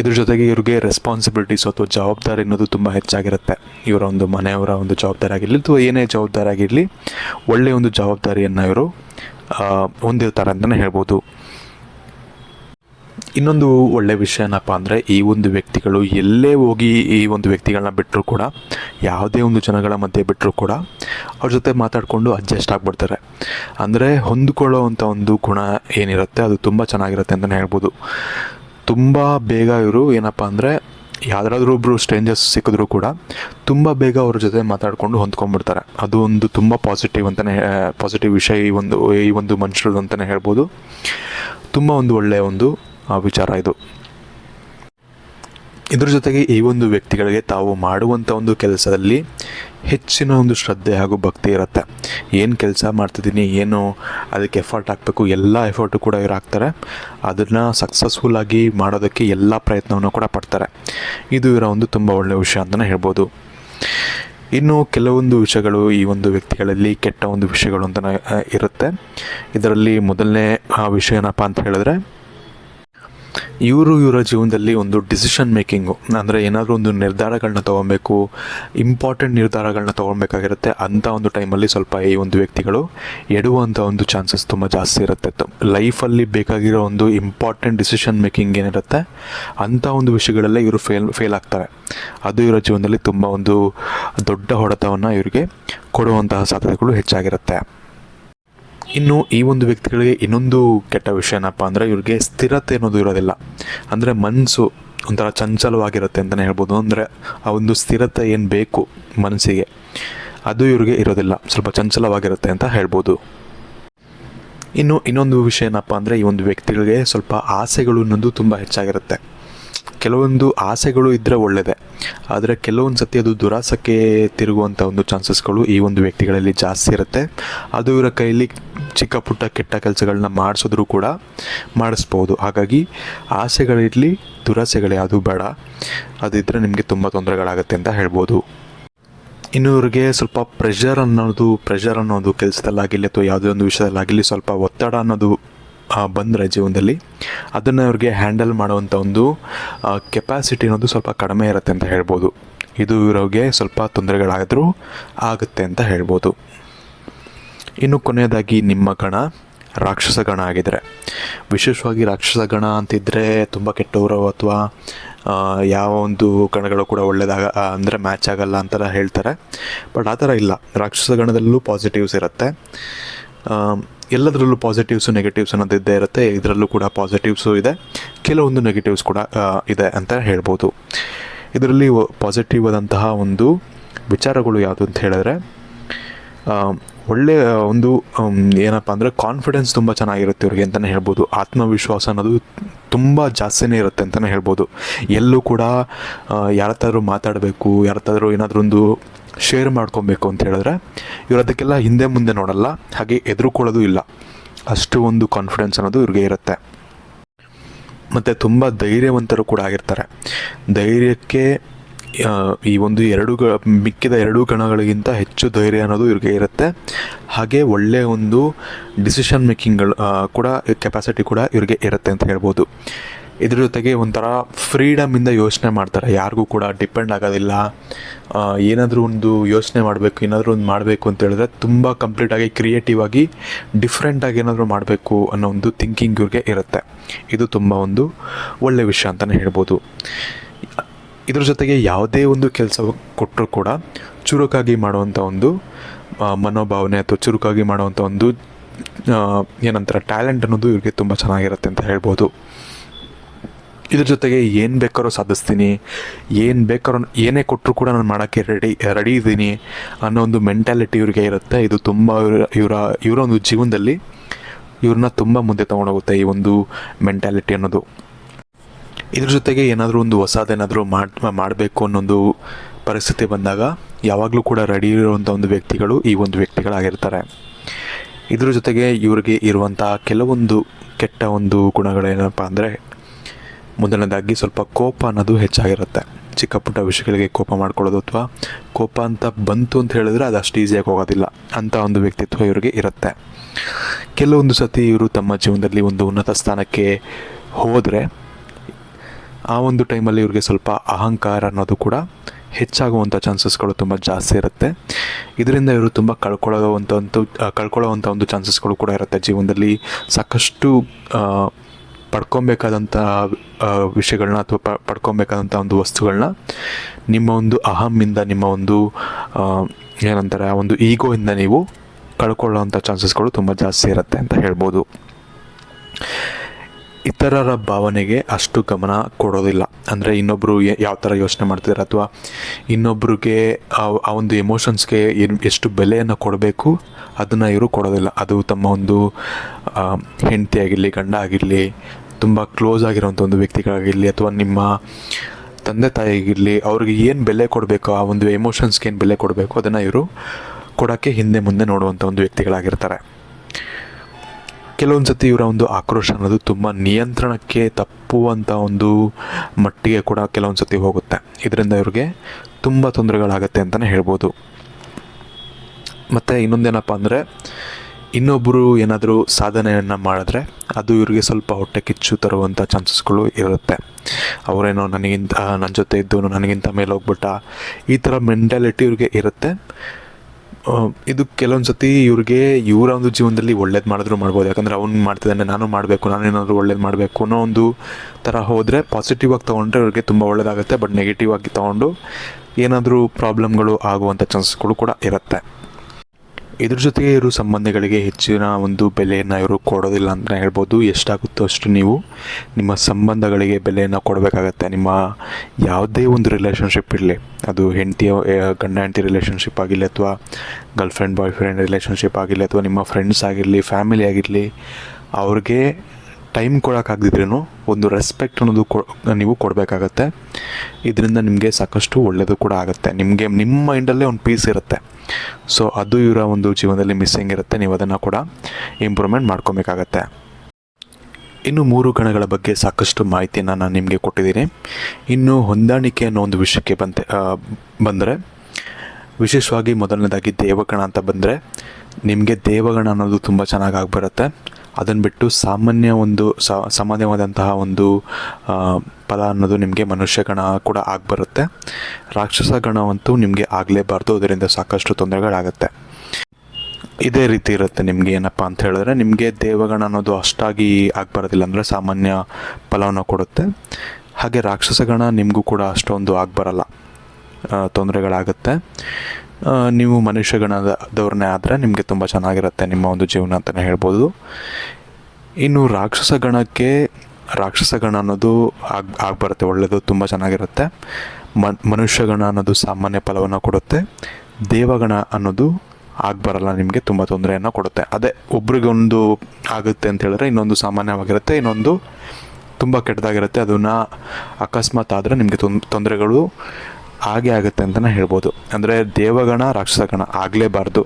ಇದ್ರ ಜೊತೆಗೆ ಇವ್ರಿಗೆ ರೆಸ್ಪಾನ್ಸಿಬಿಲಿಟೀಸ್ ಅಥವಾ ಜವಾಬ್ದಾರಿ ಅನ್ನೋದು ತುಂಬ ಹೆಚ್ಚಾಗಿರುತ್ತೆ. ಇವರ ಒಂದು ಮನೆಯವರ ಒಂದು ಜವಾಬ್ದಾರಿ ಆಗಿರಲಿ ಅಥವಾ ಏನೇ ಜವಾಬ್ದಾರಿ ಆಗಿರಲಿ ಒಳ್ಳೆಯ ಒಂದು ಜವಾಬ್ದಾರಿಯನ್ನು ಇವರು ಹೊಂದಿರ್ತಾರೆ ಅಂತಲೇ ಹೇಳ್ಬೋದು. ಇನ್ನೊಂದು ಒಳ್ಳೆ ವಿಷಯ ಏನಪ್ಪ ಅಂದರೆ ಈ ಒಂದು ವ್ಯಕ್ತಿಗಳು ಎಲ್ಲೇ ಹೋಗಿ ಈ ಒಂದು ವ್ಯಕ್ತಿಗಳನ್ನ ಬಿಟ್ಟರು ಕೂಡ, ಯಾವುದೇ ಒಂದು ಜನಗಳ ಮಧ್ಯೆ ಬಿಟ್ಟರು ಕೂಡ ಅವ್ರ ಜೊತೆ ಮಾತಾಡಿಕೊಂಡು ಅಡ್ಜಸ್ಟ್ ಆಗಿಬಿಡ್ತಾರೆ. ಅಂದರೆ ಹೊಂದ್ಕೊಳ್ಳೋ ಅಂಥ ಒಂದು ಗುಣ ಏನಿರುತ್ತೆ, ಅದು ತುಂಬ ಚೆನ್ನಾಗಿರುತ್ತೆ ಅಂತಲೇ ಹೇಳ್ಬೋದು. ತುಂಬ ಬೇಗ ಇವರು ಏನಪ್ಪ ಅಂದರೆ ಯಾರಾದರೂ ಒಬ್ಬರು ಸ್ಟ್ರೇಂಜರ್ಸ್ ಸಿಕ್ಕಿದ್ರು ಕೂಡ ತುಂಬ ಬೇಗ ಅವ್ರ ಜೊತೆ ಮಾತಾಡಿಕೊಂಡು ಹೊಂದ್ಕೊಂಡ್ಬಿಡ್ತಾರೆ. ಅದು ಒಂದು ತುಂಬ ಪಾಸಿಟಿವ್ ಅಂತಲೇ ಪಾಸಿಟಿವ್ ವಿಷಯ ಈ ಒಂದು ಈ ಒಂದು ಮನುಷ್ಯರದ್ದು ಅಂತಲೇ ಹೇಳ್ಬೋದು. ತುಂಬ ಒಂದು ಒಳ್ಳೆಯ ಒಂದು ವಿಚಾರ ಇದು. ಇದ್ರ ಜೊತೆಗೆ ಈ ಒಂದು ವ್ಯಕ್ತಿಗಳಿಗೆ ತಾವು ಮಾಡುವಂಥ ಒಂದು ಕೆಲಸದಲ್ಲಿ ಹೆಚ್ಚಿನ ಒಂದು ಶ್ರದ್ಧೆ ಹಾಗೂ ಭಕ್ತಿ ಇರುತ್ತೆ. ಏನು ಕೆಲಸ ಮಾಡ್ತಿದ್ದೀನಿ, ಏನು ಅದಕ್ಕೆ ಎಫರ್ಟ್ ಹಾಕಬೇಕು, ಎಲ್ಲ ಎಫರ್ಟು ಕೂಡ ಇವ್ರು ಹಾಕ್ತಾರೆ. ಅದನ್ನು ಸಕ್ಸಸ್ಫುಲ್ಲಾಗಿ ಮಾಡೋದಕ್ಕೆ ಎಲ್ಲ ಪ್ರಯತ್ನವನ್ನು ಕೂಡ ಪಡ್ತಾರೆ. ಇದು ಇವರ ಒಂದು ತುಂಬ ಒಳ್ಳೆಯ ವಿಷಯ ಅಂತಲೇ ಹೇಳ್ಬೋದು. ಇನ್ನು ಕೆಲವೊಂದು ವಿಷಯಗಳು ಈ ಒಂದು ವ್ಯಕ್ತಿಗಳಲ್ಲಿ ಕೆಟ್ಟ ಒಂದು ವಿಷಯಗಳು ಅಂತ ಇರುತ್ತೆ. ಇದರಲ್ಲಿ ಮೊದಲನೇ ವಿಷಯ ಏನಪ್ಪ ಅಂತ ಹೇಳಿದ್ರೆ ಇವರು ಇವರ ಜೀವನದಲ್ಲಿ ಒಂದು ಡಿಸಿಷನ್ ಮೇಕಿಂಗು ಅಂದರೆ ಏನಾದರೂ ಒಂದು ನಿರ್ಧಾರಗಳನ್ನ ತೊಗೊಬೇಕು ಇಂಪಾರ್ಟೆಂಟ್ ನಿರ್ಧಾರಗಳನ್ನ ತೊಗೊಳ್ಬೇಕಾಗಿರುತ್ತೆ ಅಂಥ ಒಂದು ಟೈಮಲ್ಲಿ ಸ್ವಲ್ಪ ಈ ಒಂದು ವ್ಯಕ್ತಿಗಳು ಎಡುವಂಥ ಒಂದು ಚಾನ್ಸಸ್ ತುಂಬ ಜಾಸ್ತಿ ಇರುತ್ತೆ. ಲೈಫಲ್ಲಿ ಬೇಕಾಗಿರೋ ಒಂದು ಇಂಪಾರ್ಟೆಂಟ್ ಡಿಸಿಷನ್ ಮೇಕಿಂಗ್ ಏನಿರುತ್ತೆ ಅಂಥ ಒಂದು ವಿಷಯಗಳಲ್ಲೇ ಇವರು ಫೇಲ್ ಫೇಲ್ ಆಗ್ತಾರೆ. ಅದು ಇವರ ಜೀವನದಲ್ಲಿ ತುಂಬ ಒಂದು ದೊಡ್ಡ ಹೊಡೆತವನ್ನು ಇವರಿಗೆ ಕೊಡುವಂತಹ ಸಾಧ್ಯತೆಗಳು ಹೆಚ್ಚಾಗಿರುತ್ತೆ. ಇನ್ನು ಈ ಒಂದು ವ್ಯಕ್ತಿಗಳಿಗೆ ಇನ್ನೊಂದು ಕೆಟ್ಟ ವಿಷಯ ಏನಪ್ಪ ಅಂದರೆ ಇವ್ರಿಗೆ ಸ್ಥಿರತೆ ಅನ್ನೋದು ಇರೋದಿಲ್ಲ. ಅಂದರೆ ಮನಸ್ಸು ಒಂಥರ ಚಂಚಲವಾಗಿರುತ್ತೆ ಅಂತಲೇ ಹೇಳ್ಬೋದು. ಅಂದರೆ ಆ ಒಂದು ಸ್ಥಿರತೆ ಏನು ಬೇಕು ಮನಸ್ಸಿಗೆ ಅದು ಇವ್ರಿಗೆ ಇರೋದಿಲ್ಲ. ಸ್ವಲ್ಪ ಚಂಚಲವಾಗಿರುತ್ತೆ ಅಂತ ಹೇಳ್ಬೋದು. ಇನ್ನು ಇನ್ನೊಂದು ವಿಷಯ ಏನಪ್ಪ ಅಂದರೆ ಈ ಒಂದು ವ್ಯಕ್ತಿಗಳಿಗೆ ಸ್ವಲ್ಪ ಆಸೆಗಳು ಅನ್ನೋದು ತುಂಬ ಹೆಚ್ಚಾಗಿರುತ್ತೆ. ಕೆಲವೊಂದು ಆಸೆಗಳು ಇದ್ದರೆ ಒಳ್ಳೆಯದೇ ಆದರೆ ಕೆಲವೊಂದು ಸತಿ ಅದು ದುರಾಸಕ್ಕೆ ತಿರುಗುವಂಥ ಒಂದು ಚಾನ್ಸಸ್ಗಳು ಈ ಒಂದು ವ್ಯಕ್ತಿಗಳಲ್ಲಿ ಜಾಸ್ತಿ ಇರುತ್ತೆ. ಅದು ಇವರ ಕೈಯಲ್ಲಿ ಚಿಕ್ಕ ಪುಟ್ಟ ಕೆಟ್ಟ ಕೆಲಸಗಳನ್ನ ಮಾಡಿಸಿದ್ರೂ ಕೂಡ ಮಾಡಿಸ್ಬೋದು. ಹಾಗಾಗಿ ಆಸೆಗಳಿರಲಿ, ದುರಾಸೆಗಳು ಯಾವುದು ಬೇಡ. ಅದಿದ್ದರೆ ನಿಮಗೆ ತುಂಬ ತೊಂದರೆಗಳಾಗುತ್ತೆ ಅಂತ ಹೇಳ್ಬೋದು. ಇನ್ನು ಸ್ವಲ್ಪ ಪ್ರೆಷರ್ ಅನ್ನೋದು ಪ್ರೆಷರ್ ಅನ್ನೋದು ಕೆಲಸದಲ್ಲಾಗಿರಲಿ ಅಥವಾ ಯಾವುದೇ ಒಂದು ವಿಷಯದಲ್ಲಾಗಿರಲಿ ಸ್ವಲ್ಪ ಒತ್ತಡ ಅನ್ನೋದು ಬಂದರೆ ಜೀವನದಲ್ಲಿ ಅದನ್ನು ಅವ್ರಿಗೆ ಹ್ಯಾಂಡಲ್ ಮಾಡುವಂಥ ಒಂದು ಕೆಪಾಸಿಟಿ ಅನ್ನೋದು ಸ್ವಲ್ಪ ಕಡಿಮೆ ಇರುತ್ತೆ ಅಂತ ಹೇಳ್ಬೋದು. ಇದು ಇವ್ರಿಗೆ ಸ್ವಲ್ಪ ತೊಂದರೆಗಳಾದರೂ ಆಗುತ್ತೆ ಅಂತ ಹೇಳ್ಬೋದು. ಇನ್ನು ಕೊನೆಯದಾಗಿ ನಿಮ್ಮ ಗಣ, ರಾಕ್ಷಸ ಗಣ ಆಗಿದ್ದರೆ ವಿಶೇಷವಾಗಿ ರಾಕ್ಷಸ ಗಣ ಅಂತಿದ್ದರೆ ತುಂಬ ಕೆಟ್ಟವರು ಅಥವಾ ಯಾವ ಒಂದು ಗಣಗಳು ಕೂಡ ಒಳ್ಳೆಯದಾಗ ಅಂದರೆ ಮ್ಯಾಚ್ ಆಗಲ್ಲ ಅಂತೆಲ್ಲ ಹೇಳ್ತಾರೆ. ಬಟ್ ಆ ಥರ ಇಲ್ಲ. ರಾಕ್ಷಸ ಗಣದಲ್ಲೂ ಪಾಸಿಟಿವ್ಸ್ ಇರುತ್ತೆ. ಎಲ್ಲದರಲ್ಲೂ ಪಾಸಿಟಿವ್ಸು ನೆಗೆಟಿವ್ಸ್ ಅನ್ನೋದು ಇದ್ದೇ ಇರುತ್ತೆ. ಇದರಲ್ಲೂ ಕೂಡ ಪಾಸಿಟಿವ್ಸು ಇದೆ. ಕೆಲವೊಂದು ನೆಗೆಟಿವ್ಸ್ ಕೂಡ ಇದೆ ಅಂತ ಹೇಳ್ಬೋದು. ಇದರಲ್ಲಿ ಪಾಸಿಟಿವ್ ಆದಂತಹ ಒಂದು ವಿಚಾರಗಳು ಯಾವುದು ಅಂತ ಹೇಳಿದ್ರೆ ಒಳ್ಳೆಯ ಒಂದು ಏನಪ್ಪ ಅಂದರೆ ಕಾನ್ಫಿಡೆನ್ಸ್ ತುಂಬ ಚೆನ್ನಾಗಿರುತ್ತೆ ಇವ್ರಿಗೆ ಅಂತಲೇ ಹೇಳ್ಬೋದು. ಆತ್ಮವಿಶ್ವಾಸ ಅನ್ನೋದು ತುಂಬ ಜಾಸ್ತಿನೇ ಇರುತ್ತೆ ಅಂತಲೇ ಹೇಳ್ಬೋದು. ಎಲ್ಲೂ ಕೂಡ ಯಾರತ್ತಾದರೂ ಮಾತಾಡಬೇಕು, ಯಾರತ್ತಾದರೂ ಏನಾದರೂ ಒಂದು ಶೇರ್ ಮಾಡ್ಕೊಬೇಕು ಅಂತ ಹೇಳಿದ್ರೆ ಇವರು ಅದಕ್ಕೆಲ್ಲ ಹಿಂದೆ ಮುಂದೆ ನೋಡಲ್ಲ, ಹಾಗೆ ಎದುರುಕೊಳ್ಳೋದು ಇಲ್ಲ. ಅಷ್ಟು ಒಂದು ಕಾನ್ಫಿಡೆನ್ಸ್ ಅನ್ನೋದು ಇವ್ರಿಗೆ ಇರುತ್ತೆ. ಮತ್ತು ತುಂಬ ಧೈರ್ಯವಂತರು ಕೂಡ ಆಗಿರ್ತಾರೆ. ಧೈರ್ಯಕ್ಕೆ ಈ ಒಂದು ಎರಡು ಗ, ಮಿಕ್ಕಿದ ಎರಡು ಕಣಗಳಿಗಿಂತ ಹೆಚ್ಚು ಧೈರ್ಯ ಅನ್ನೋದು ಇವ್ರಿಗೆ ಇರುತ್ತೆ. ಹಾಗೆ ಒಳ್ಳೆಯ ಒಂದು ಡಿಸಿಷನ್ ಮೇಕಿಂಗ್ಗಳು ಕೂಡ ಕೆಪಾಸಿಟಿ ಕೂಡ ಇವ್ರಿಗೆ ಇರುತ್ತೆ ಅಂತ ಹೇಳ್ಬೋದು. ಇದ್ರ ಜೊತೆಗೆ ಒಂಥರ ಫ್ರೀಡಮಿಂದ ಯೋಚನೆ ಮಾಡ್ತಾರೆ. ಯಾರಿಗೂ ಕೂಡ ಡಿಪೆಂಡ್ ಆಗೋದಿಲ್ಲ. ಏನಾದರೂ ಒಂದು ಯೋಚನೆ ಮಾಡಬೇಕು, ಏನಾದರೂ ಒಂದು ಮಾಡಬೇಕು ಅಂತ ಹೇಳಿದ್ರೆ ತುಂಬ ಕಂಪ್ಲೀಟಾಗಿ ಕ್ರಿಯೇಟಿವ್ ಆಗಿ ಡಿಫ್ರೆಂಟಾಗಿ ಏನಾದರೂ ಮಾಡಬೇಕು ಅನ್ನೋ ಒಂದು ಥಿಂಕಿಂಗ್ ಇವ್ರಿಗೆ ಇರುತ್ತೆ. ಇದು ತುಂಬ ಒಂದು ಒಳ್ಳೆಯ ವಿಷಯ ಅಂತಲೇ ಹೇಳ್ಬೋದು. ಇದ್ರ ಜೊತೆಗೆ ಯಾವುದೇ ಒಂದು ಕೆಲಸ ಕೊಟ್ಟರೂ ಕೂಡ ಚುರುಕಾಗಿ ಮಾಡುವಂಥ ಒಂದು ಮನೋಭಾವನೆ ಅಥವಾ ಚುರುಕಾಗಿ ಮಾಡುವಂಥ ಒಂದು ಏನಂತಾರೆ ಟ್ಯಾಲೆಂಟ್ ಅನ್ನೋದು ಇವ್ರಿಗೆ ತುಂಬ ಚೆನ್ನಾಗಿರುತ್ತೆ ಅಂತ ಹೇಳ್ಬೋದು. ಇದ್ರ ಜೊತೆಗೆ ಏನು ಬೇಕಾದ್ರೂ ಸಾಧಿಸ್ತೀನಿ, ಏನು ಬೇಕಾದ್ರೂ ಏನೇ ಕೊಟ್ಟರು ಕೂಡ ನಾನು ಮಾಡೋಕ್ಕೆ ರೆಡಿ ರೆಡಿ ಇದ್ದೀನಿ ಅನ್ನೋ ಒಂದು ಮೆಂಟ್ಯಾಲಿಟಿ ಇವ್ರಿಗೆ ಇರುತ್ತೆ. ಇದು ತುಂಬ ಇವರ ಇವರ ಒಂದು ಜೀವನದಲ್ಲಿ ಇವ್ರನ್ನ ತುಂಬ ಮುಂದೆ ತೊಗೊಂಡೋಗುತ್ತೆ ಈ ಒಂದು ಮೆಂಟ್ಯಾಲಿಟಿ ಅನ್ನೋದು. ಇದ್ರ ಜೊತೆಗೆ ಏನಾದರೂ ಒಂದು ಹೊಸದೇನಾದರೂ ಮಾಡಿ, ಮಾಡಬೇಕು ಅನ್ನೊಂದು ಪರಿಸ್ಥಿತಿ ಬಂದಾಗ ಯಾವಾಗಲೂ ಕೂಡ ರೆಡಿ ಇರುವಂಥ ಒಂದು ವ್ಯಕ್ತಿಗಳು ಈ ಒಂದು ವ್ಯಕ್ತಿಗಳಾಗಿರ್ತಾರೆ. ಇದ್ರ ಜೊತೆಗೆ ಇವರಿಗೆ ಇರುವಂಥ ಕೆಲವೊಂದು ಕೆಟ್ಟ ಒಂದು ಗುಣಗಳೇನಪ್ಪ ಅಂದರೆ ಮೊದಲನೇದಾಗಿ ಸ್ವಲ್ಪ ಕೋಪ ಅನ್ನೋದು ಹೆಚ್ಚಾಗಿರುತ್ತೆ. ಚಿಕ್ಕ ಪುಟ್ಟ ವಿಷಯಗಳಿಗೆ ಕೋಪ ಮಾಡ್ಕೊಳ್ಳೋದು ಅಥವಾ ಕೋಪ ಅಂತ ಬಂತು ಅಂತ ಹೇಳಿದ್ರೆ ಅದು ಅಷ್ಟು ಈಸಿಯಾಗಿ ಹೋಗೋದಿಲ್ಲ. ಅಂಥ ಒಂದು ವ್ಯಕ್ತಿತ್ವ ಇವರಿಗೆ ಇರುತ್ತೆ. ಕೆಲವೊಂದು ಸತಿ ಇವರು ತಮ್ಮ ಜೀವನದಲ್ಲಿ ಒಂದು ಉನ್ನತ ಸ್ಥಾನಕ್ಕೆ ಹೋದರೆ ಆ ಒಂದು ಟೈಮಲ್ಲಿ ಇವ್ರಿಗೆ ಸ್ವಲ್ಪ ಅಹಂಕಾರ ಅನ್ನೋದು ಕೂಡ ಹೆಚ್ಚಾಗುವಂಥ ಚಾನ್ಸಸ್ಗಳು ತುಂಬ ಜಾಸ್ತಿ ಇರುತ್ತೆ. ಇದರಿಂದ ಇವರು ತುಂಬ ಕಳ್ಕೊಳ್ಳೋವಂಥ ಕಳ್ಕೊಳ್ಳೋವಂಥ ಒಂದು ಚಾನ್ಸಸ್ಗಳು ಕೂಡ ಇರುತ್ತೆ. ಜೀವನದಲ್ಲಿ ಸಾಕಷ್ಟು ಪಡ್ಕೊಬೇಕಾದಂಥ ವಿಷಯಗಳನ್ನ ಅಥವಾ ಪ, ಪಡ್ಕೊಬೇಕಾದಂಥ ಒಂದು ವಸ್ತುಗಳನ್ನ ನಿಮ್ಮ ಒಂದು ಅಹಮ್ಮಿಂದ ನಿಮ್ಮ ಒಂದು ಏನಂತಾರೆ, ಆ ಒಂದು ಈಗೋಯಿಂದ ನೀವು ಕಳ್ಕೊಳ್ಳೋವಂಥ ಚಾನ್ಸಸ್ಗಳು ತುಂಬ ಜಾಸ್ತಿ ಇರುತ್ತೆ ಅಂತ ಹೇಳ್ಬೋದು. ಇತರರ ಭಾವನೆಗೆ ಅಷ್ಟು ಗಮನ ಕೊಡೋದಿಲ್ಲ. ಅಂದರೆ ಇನ್ನೊಬ್ಬರು ಯಾವ ಥರ ಯೋಚನೆ ಮಾಡ್ತಿದ್ದಾರೆ ಅಥವಾ ಇನ್ನೊಬ್ರಿಗೆ ಆ ಒಂದು ಎಮೋಷನ್ಸ್ಗೆ ಎಷ್ಟು ಬೆಲೆಯನ್ನು ಕೊಡಬೇಕು, ಅದನ್ನು ಇವರು ಕೊಡೋದಿಲ್ಲ. ಅದು ತಮ್ಮ ಒಂದು ಹೆಂಡತಿ ಆಗಿರಲಿ, ಗಂಡ ಆಗಿರಲಿ, ತುಂಬ ಕ್ಲೋಸ್ ಆಗಿರೋಂಥ ಒಂದು ವ್ಯಕ್ತಿಗಳಾಗಿರಲಿ, ಅಥವಾ ನಿಮ್ಮ ತಂದೆ ತಾಯಿಗಿರಲಿ ಅವ್ರಿಗೆ ಏನು ಬೆಲೆ ಕೊಡಬೇಕು, ಆ ಒಂದು ಎಮೋಷನ್ಸ್ಗೆ ಏನು ಬೆಲೆ ಕೊಡಬೇಕು, ಅದನ್ನು ಇವರು ಕೊಡೋಕ್ಕೆ ಹಿಂದೆ ಮುಂದೆ ನೋಡುವಂಥ ಒಂದು ವ್ಯಕ್ತಿಗಳಾಗಿರ್ತಾರೆ. ಕೆಲವೊಂದು ಸತಿ ಇವರ ಒಂದು ಆಕ್ರೋಶ ಅನ್ನೋದು ತುಂಬ ನಿಯಂತ್ರಣಕ್ಕೆ ತಪ್ಪುವಂಥ ಒಂದು ಮಟ್ಟಿಗೆ ಕೂಡ ಕೆಲವೊಂದು ಸತಿ ಹೋಗುತ್ತೆ. ಇದರಿಂದ ಇವ್ರಿಗೆ ತುಂಬ ತೊಂದರೆಗಳಾಗತ್ತೆ ಅಂತಲೇ ಹೇಳ್ಬೋದು. ಮತ್ತು ಇನ್ನೊಂದೇನಪ್ಪ ಅಂದರೆ ಇನ್ನೊಬ್ಬರು ಏನಾದರೂ ಸಾಧನೆಯನ್ನು ಮಾಡಿದ್ರೆ ಅದು ಇವರಿಗೆ ಸ್ವಲ್ಪ ಹೊಟ್ಟೆ ಕಿಚ್ಚು ತರುವಂಥ ಚಾನ್ಸಸ್ಗಳು ಇರುತ್ತೆ. ಅವರೇನೋ ನನಗಿಂತ ನನ್ನ ಜೊತೆ ಇದ್ದು, ನನಗಿಂತ ಮೇಲೆ ಹೋಗ್ಬಿಟ್ಟ, ಈ ಥರ ಮೆಂಟಾಲಿಟಿ ಇವ್ರಿಗೆ ಇರುತ್ತೆ. ಇದು ಕೆಲವೊಂದು ಸತಿ ಇವ್ರಿಗೆ ಇವರ ಒಂದು ಜೀವನದಲ್ಲಿ ಒಳ್ಳೇದು ಮಾಡಿದ್ರು ಮಾಡ್ಬೋದು. ಯಾಕಂದ್ರೆ ಅವ್ನು ಮಾಡ್ತಿದ್ದಾನೆ, ನಾನು ಮಾಡಬೇಕು ನಾನೇನಾದರೂ ಒಳ್ಳೇದು ಮಾಡಬೇಕು ಅನ್ನೋ ಒಂದು ಥರ ಹೋದರೆ ಪಾಸಿಟಿವ್ ಆಗಿ ತೊಗೊಂಡ್ರೆ ಇವ್ರಿಗೆ ತುಂಬ ಒಳ್ಳೇದಾಗುತ್ತೆ ಬಟ್ ನೆಗೆಟಿವ್ ಆಗಿ ತೊಗೊಂಡು ಏನಾದರೂ ಪ್ರಾಬ್ಲಮ್ಗಳು ಆಗುವಂಥ ಚಾನ್ಸಸ್ಗಳು ಕೂಡ ಇರುತ್ತೆ. ಇದ್ರ ಜೊತೆಗೆ ಇರೋ ಸಂಬಂಧಗಳಿಗೆ ಹೆಚ್ಚಿನ ಒಂದು ಬೆಲೆಯನ್ನು ಇವರು ಕೊಡೋದಿಲ್ಲ ಅಂತ ಹೇಳ್ಬೋದು. ಎಷ್ಟಾಗುತ್ತೋ ಅಷ್ಟು ನೀವು ನಿಮ್ಮ ಸಂಬಂಧಗಳಿಗೆ ಬೆಲೆಯನ್ನು ಕೊಡಬೇಕಾಗತ್ತೆ. ನಿಮ್ಮ ಯಾವುದೇ ಒಂದು ರಿಲೇಷನ್ಶಿಪ್ ಇರಲಿ, ಅದು ಹೆಂಡತಿಯ ಗಂಡ ಹೆಂಡತಿ ರಿಲೇಷನ್ಶಿಪ್ ಆಗಿರಲಿ ಅಥವಾ girl friend boy friend relationship ಆಗಿರಲಿ ಅಥವಾ ನಿಮ್ಮ ಫ್ರೆಂಡ್ಸ್ ಆಗಿರಲಿ ಫ್ಯಾಮಿಲಿ ಆಗಿರಲಿ, ಅವ್ರಿಗೆ ಟೈಮ್ ಕೊಡೋಕ್ಕಾಗದಿದ್ರೂ ಒಂದು ರೆಸ್ಪೆಕ್ಟ್ ಅನ್ನೋದು ಕೊ ನೀವು ಕೊಡಬೇಕಾಗತ್ತೆ. ಇದರಿಂದ ನಿಮಗೆ ಸಾಕಷ್ಟು ಒಳ್ಳೆಯದು ಕೂಡ ಆಗುತ್ತೆ. ನಿಮಗೆ, ನಿಮ್ಮ ಮೈಂಡಲ್ಲೇ ಒಂದು ಪೀಸ್ ಇರುತ್ತೆ. ಸೊ ಅದು ಇವರ ಒಂದು ಜೀವನದಲ್ಲಿ ಮಿಸ್ಸಿಂಗ್ ಇರುತ್ತೆ. ನೀವು ಅದನ್ನು ಕೂಡ ಇಂಪ್ರೂವ್ಮೆಂಟ್ ಮಾಡ್ಕೊಬೇಕಾಗತ್ತೆ. ಇನ್ನು ಮೂರು ಗಣಗಳ ಬಗ್ಗೆ ಸಾಕಷ್ಟು ಮಾಹಿತಿಯನ್ನು ನಾನು ನಿಮಗೆ ಕೊಟ್ಟಿದ್ದೀನಿ. ಇನ್ನು ಹೊಂದಾಣಿಕೆ ಅನ್ನೋ ಒಂದು ವಿಷಯಕ್ಕೆ ಬಂತೆ ಬಂದರೆ, ವಿಶೇಷವಾಗಿ ಮೊದಲನೇದಾಗಿ ದೇವಗಣ ಅಂತ ಬಂದರೆ, ನಿಮಗೆ ದೇವಗಣ ಅನ್ನೋದು ತುಂಬ ಚೆನ್ನಾಗಿ ಆಗಿಬರುತ್ತೆ. ಅದನ್ನು ಬಿಟ್ಟು ಸಾಮಾನ್ಯ ಒಂದು ಸಾಮಾನ್ಯವಾದಂತಹ ಒಂದು ಫಲ ಅನ್ನೋದು ನಿಮಗೆ ಮನುಷ್ಯ ಗಣ ಕೂಡ ಆಗಿಬರುತ್ತೆ. ರಾಕ್ಷಸ ಗಣವಂತೂ ನಿಮಗೆ ಆಗಲೇಬಾರ್ದು, ಅದರಿಂದ ಸಾಕಷ್ಟು ತೊಂದರೆಗಳಾಗುತ್ತೆ. ಇದೇ ರೀತಿ ಇರುತ್ತೆ ನಿಮಗೆ ಏನಪ್ಪ ಅಂತ ಹೇಳಿದ್ರೆ, ನಿಮಗೆ ದೇವಗಣ ಅನ್ನೋದು ಅಷ್ಟಾಗಿ ಆಗ್ಬರೋದಿಲ್ಲ ಅಂದರೆ ಸಾಮಾನ್ಯ ಫಲವನ್ನು ಕೊಡುತ್ತೆ. ಹಾಗೆ ರಾಕ್ಷಸಗಣ ನಿಮಗೂ ಕೂಡ ಅಷ್ಟೊಂದು ಆಗ್ಬರಲ್ಲ. ತೊಂದರೆಗಳಾಗುತ್ತೆ. ನೀವು ಮನುಷ್ಯಗಣದವ್ರನ್ನೇ ಆದರೆ ನಿಮಗೆ ತುಂಬ ಚೆನ್ನಾಗಿರುತ್ತೆ ನಿಮ್ಮ ಒಂದು ಜೀವನ ಅಂತಲೇ ಹೇಳ್ಬೋದು. ಇನ್ನು ರಾಕ್ಷಸ ಗಣಕ್ಕೆ ರಾಕ್ಷಸ ಗಣ ಅನ್ನೋದು ಆಗ್, ಆಗ್ಬರುತ್ತೆ ಒಳ್ಳೆಯದು ತುಂಬ ಚೆನ್ನಾಗಿರುತ್ತೆ. ಮನ್ ಮನುಷ್ಯ ಗಣ ಅನ್ನೋದು ಸಾಮಾನ್ಯ ಫಲವನ್ನು ಕೊಡುತ್ತೆ. ದೇವಗಣ ಅನ್ನೋದು ಆಗ್ಬರಲ್ಲ, ನಿಮಗೆ ತುಂಬ ತೊಂದರೆಯನ್ನು ಕೊಡುತ್ತೆ. ಅದೇ ಒಬ್ರಿಗೊಂದು ಆಗುತ್ತೆ ಅಂತ ಹೇಳಿದ್ರೆ ಇನ್ನೊಂದು ಸಾಮಾನ್ಯವಾಗಿರುತ್ತೆ, ಇನ್ನೊಂದು ತುಂಬ ಕೆಟ್ಟದಾಗಿರುತ್ತೆ. ಅದನ್ನು ಅಕಸ್ಮಾತ್ ಆದರೆ ನಿಮಗೆ ತೊಂದರೆಗಳು ಹಾಗೆ ಆಗುತ್ತೆ ಅಂತಲೇ ಹೇಳ್ಬೋದು. ಅಂದರೆ ದೇವಗಣ, ರಾಕ್ಷಸಗಣ ಆಗಲೇಬಾರ್ದು.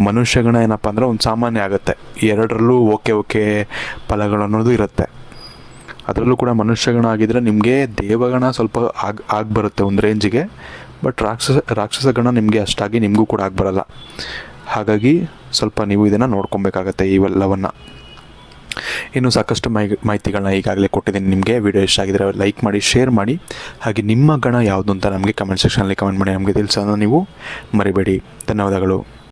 ಮನುಷ್ಯಗಣ ಏನಪ್ಪ ಅಂದರೆ ಒಂದು ಸಾಮಾನ್ಯ ಆಗುತ್ತೆ. ಎರಡರಲ್ಲೂ ಓಕೆ ಓಕೆ ಫಲಗಳು ಅನ್ನೋದು ಇರುತ್ತೆ. ಅದರಲ್ಲೂ ಕೂಡ ಮನುಷ್ಯಗಣ ಆಗಿದ್ರೆ ನಿಮಗೆ ದೇವಗಣ ಸ್ವಲ್ಪ ಆಗ್ ಆಗಿ ಬರುತ್ತೆ ಒಂದು ರೇಂಜಿಗೆ. ಬಟ್ ರಾಕ್ಷಸ, ರಾಕ್ಷಸಗಣ ನಿಮಗೆ ಅಷ್ಟಾಗಿ ನಿಮಗೂ ಕೂಡ ಆಗ್ಬರಲ್ಲ. ಹಾಗಾಗಿ ಸ್ವಲ್ಪ ನೀವು ಇದನ್ನು ನೋಡ್ಕೊಬೇಕಾಗತ್ತೆ ಇವೆಲ್ಲವನ್ನು ಇನ್ನು ಸಾಕಷ್ಟು ಮಾಹಿತಿಗಳನ್ನ ಈಗಾಗಲೇ ಕೊಟ್ಟಿದ್ದೀನಿ ನಿಮಗೆ. ವಿಡಿಯೋ ಇಷ್ಟ ಆಗಿದ್ರೆ ಲೈಕ್ ಮಾಡಿ, ಶೇರ್ ಮಾಡಿ. ಹಾಗೆ ನಿಮ್ಮ ಗಣ ಯಾವುದು ಅಂತ ನಮಗೆ ಕಮೆಂಟ್ ಸೆಕ್ಷನಲ್ಲಿ ಕಮೆಂಟ್ ಮಾಡಿ. ನಮಗೆ ತಿಳಿಸೋದನ್ನು ನೀವು ಮರಿಬೇಡಿ. ಧನ್ಯವಾದಗಳು.